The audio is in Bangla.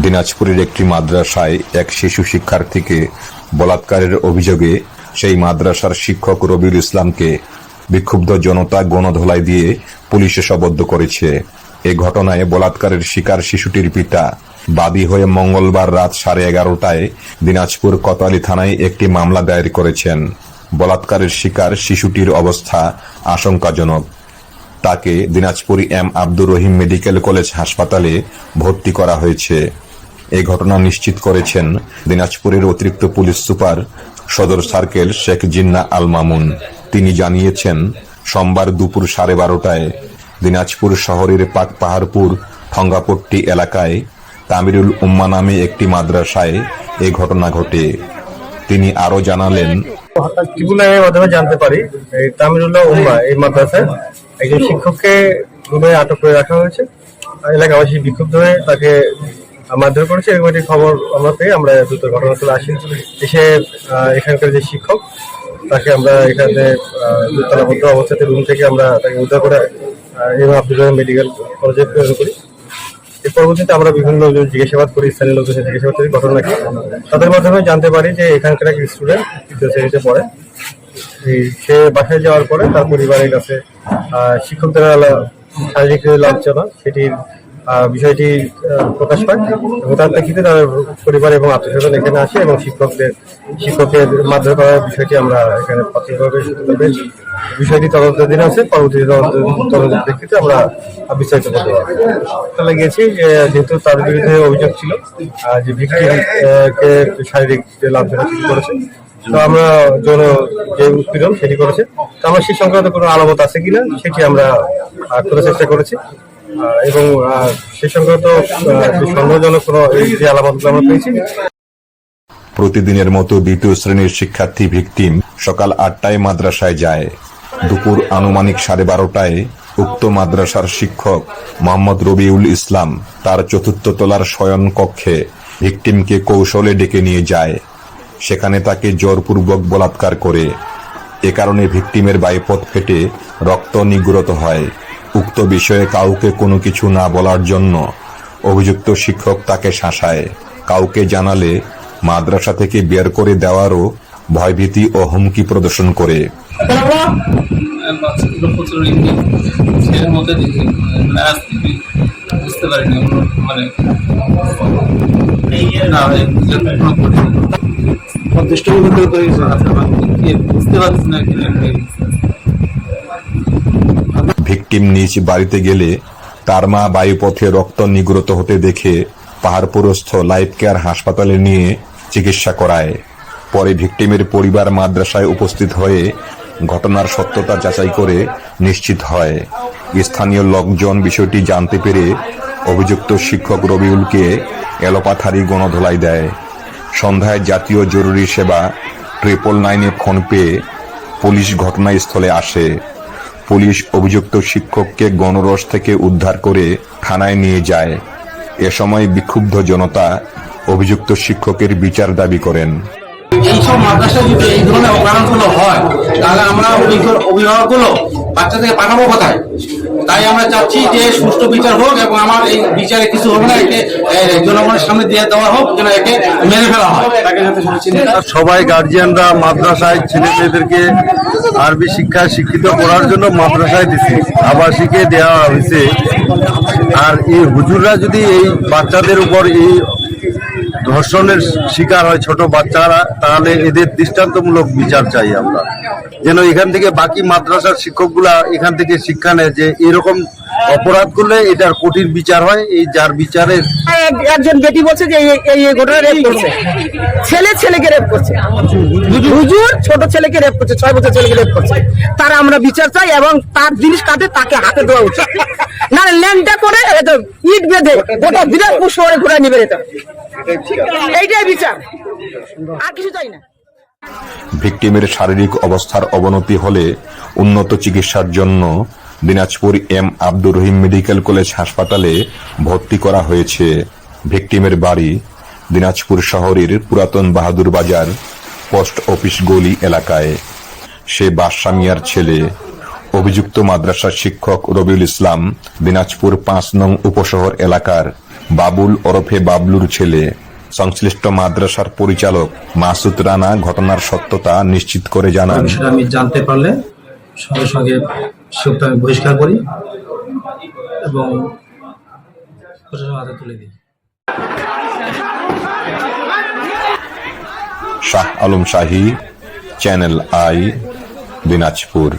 দিনাজপুরের একটি মাদ্রাসায় এক শিশু শিক্ষার্থীকে বলাৎকারের অভিযোগে সেই মাদ্রাসার শিক্ষক রবিউল ইসলামকে বিক্ষুব্ধ জনতা গণধোলাই দিয়ে পুলিশে সবদ্ধ করেছে। এ ঘটনায় বলাৎকারের শিকার শিশুটির পিতা বাদী হয়ে মঙ্গলবার রাত সাড়ে এগারোটায় দিনাজপুর কোতোয়ালি থানায় একটি মামলা দায়ের করেছেন। বলাৎকারের শিকার শিশুটির অবস্থা আশঙ্কাজনক। তাকে Dinajpur M Abdur Rahim medical college হাসপাতালে ভর্তি করা হয়েছে। এই ঘটনা নিশ্চিত করেছেন দিনাজপুরের অতিরিক্ত পুলিশ সুপার সদর সার্কেল শেখ জিন্না আল মামুন। তিনি জানিয়েছেন, সোমবার দুপুর সাড়ে বারোটায় দিনাজপুর শহরের পাক পাহাড়পুর ঠঙ্গাপট্টি এলাকায় তামিরুল উম্মা নামে একটি মাদ্রাসায় এই ঘটনা ঘটে। তিনি আরও জানালেন মাধ্যমে জানতে পারি তামিরুল্লাহ উম্মা এই মাদ্রাসায় একজন শিক্ষককে রুমে আটক করে রাখা হয়েছে। এলাকাবাসী বিক্ষুব্ধ হয়ে তাকে মারধর করেছে এরকম একটি খবর আমরা পেয়ে আমরা দ্রুত ঘটনাস্থলে আসি। এসে এখানকার যে শিক্ষক তাকে আমরা এখানে তালাবদ্ধ অবস্থাতে রুম থেকে আমরা তাকে উদ্ধার করে এম আব্দুল মেডিকেল কলেজে প্রেরণ করি। এর পরবর্তীতে আমরা বিভিন্ন জিজ্ঞাসাবাদ করি স্থানীয় লোকজনের জিজ্ঞাসাবাদ করি ঘটনা কি? তাদের মাধ্যমে জানতে পারি যে এখানকার এক স্টুডেন্ট তৃতীয় শ্রেণীতে পড়ে। সে বাসায় যাওয়ার পরে তার পরিবারের কাছে আহ, শিক্ষকদের আলা- শারীরিক লাঞ্ছনা সেটির বিষয়টি প্রকাশ পায়। এবং তার প্রেক্ষিতে তার পরিবার এবং আত্মীয়স্বজন এখানে আসে এবং শিক্ষকদের, শিক্ষকের মারধর করার বিষয়টি আমরা এখানে প্রাথমিকভাবে সূত্র পেয়েছি। বিষয়টি তদন্তাধীন আছে পরবর্তী তদন্ত তদন্তের প্রেক্ষিতে আমরা বিস্তারিত করতে পারব। তাহলে গেছি যে যেহেতু তার বিরুদ্ধে অভিযোগ ছিল যে ভিক্টিম কে শারীরিক যে লাভজনক করেছে। তো আমরা যৌন যে উৎপীড়ন সেটি করেছে। তো আমরা সেই সংক্রান্ত কোনো আলামত আছে কিনা সেটি আমরা করার চেষ্টা করেছি। এবং সেই সংক্রান্ত সন্দেহজনক কোনো যে আলামতগুলো আমরা পেয়েছি। প্রতিদিনের মতো দ্বিতীয় শ্রেণির শিক্ষার্থী ভিকটিম সকাল আটটায় মাদ্রাসায় যায়। দুপুর আনুমানিক সাড়ে বারোটায় উক্ত মাদ্রাসার শিক্ষক মোহাম্মদ রবিউল ইসলাম তার চতুর্থ তলার শয়ন কক্ষে ভিকটিমকে কৌশলে ডেকে নিয়ে যায়। সেখানে তাকে জোরপূর্বক বলাৎকার করে। এ কারণে ভিকটিমের বায়ুপথ ফেটে রক্ত নিগ্রত হয়। উক্ত বিষয়ে কাউকে কোনো কিছু না বলার জন্য অভিযুক্ত শিক্ষক তাকে শাসায় কাউকে জানালে মাদ্রাসা থেকে বের করে দেওয়ারও ভয়ভীতি ও হুমকি প্রদর্শন করে মানে বুঝতে পারিনি মানে বুঝতে পারছি না ভিকটিম নিজ বাড়িতে গেলে তার মা বায়ুপথে রক্ত নিগ্রত হতে দেখে পাহাড়পুরস্থ লাইফ কেয়ার হাসপাতালে নিয়ে চিকিৎসা করায়। পরে ভিকটিমের পরিবার মাদ্রাসায় উপস্থিত হয়ে ঘটনার সত্যতা যাচাই করে নিশ্চিত হয়। স্থানীয় লোকজন বিষয়টি জানতে পেরে অভিযুক্ত শিক্ষক রবিউলকে এলোপাথারি গণধোলাই দেয়। সন্ধ্যায় জাতীয় জরুরি সেবা ট্রিপল নাইনে ফোন পেয়ে পুলিশ ঘটনাস্থলে আসে। পুলিশ অভিযুক্ত শিক্ষককে গণরস থেকে উদ্ধার করে থানায় নিয়ে যায়। এ সময় বিক্ষুব্ধ জনতা অভিযুক্ত শিক্ষকের বিচার দাবি করেন। এইসব মাদ্রাসায় যদি এই ধরনের অকারণগুলো হয়, তাহলে আমরা অভিভাবক- অভিভাবকগুলো বাচ্চাদেরকে পাঠাবো কোথায়? তাই আমরা চাচ্ছি যে সুষ্ঠু বিচার হোক এবং আমার এই বিচারে কিছু হবে না, একে জনগণের সামনে দিয়ে দেওয়া হোক, যেন একে মেরে ফেলা হয়। সবাই গার্জিয়ানরা মাদ্রাসায় ছেলে মেয়েদেরকে আরবি শিক্ষায় শিক্ষিত করার জন্য মাদ্রাসায় দিছে, আবাসিকে দেওয়া হয়েছে। আর এই হুজুররা যদি এই বাচ্চাদের উপর এই ধর্ষণের শিকার হয় ছোট বাচ্চারা, তাহলে এদের দৃষ্টান্তমূলক বিচার চাই আমরা। যেন এখান থেকে বাকি মাদ্রাসার শিক্ষকগুলা এখান থেকে শিক্ষা নেয় যে এরকম অপরাধ করলে এটার কঠিন বিচার হয় এই যার বিচারের একজন বেটি বলছে যে এই- ঘটনা রেপ করছে। ছেলে ছেলেকে রেপ করছে। হুজুর ছোট ছেলেকে রেপ করছে ছয় বছর ছেলেকে রেপ করছে। তার আমরা বিচার চাই এবং তার জিনিস কাটে তাকে হাতে দেওয়া উচিত। না ল্যান্ডটা করে ইট বেঁধে গোটা দিনাজপুর শহরে ঘুরে নিবে এটা এইটাই বিচার। আর কিছু চাই না। ভিকটিমের শারীরিক অবস্থার অবনতি হলে উন্নত চিকিৎসার জন্য Dinajpur M Abdur Rahim medical college হাসপাতালে ভর্তি করা হয়েছে ভিকটিমের বাড়ি দিনাজপুর শহরের পুরাতন বাহাদুর বাজার পোস্ট অফিস গলি এলাকায়। সে বাদশা মিয়ার ছেলে, অভিযুক্ত মাদ্রাসার শিক্ষক রবিউল ইসলাম দিনাজপুর পাঁচ নং উপশহর এলাকার বাবুল ওরফে বাবলুর ছেলে। সংশ্লিষ্ট মাদ্রাসার পরিচালক মাসুদ রানা ঘটনার সত্যতা নিশ্চিত করে জানান। আমি জানতে পারলে সঙ্গে সঙ্গে সেগুলো আমি বহিষ্কার করি এবং প্রশাসন হাতে তুলে দিই। Shah Alam Shahi, channel I, Dinajpur.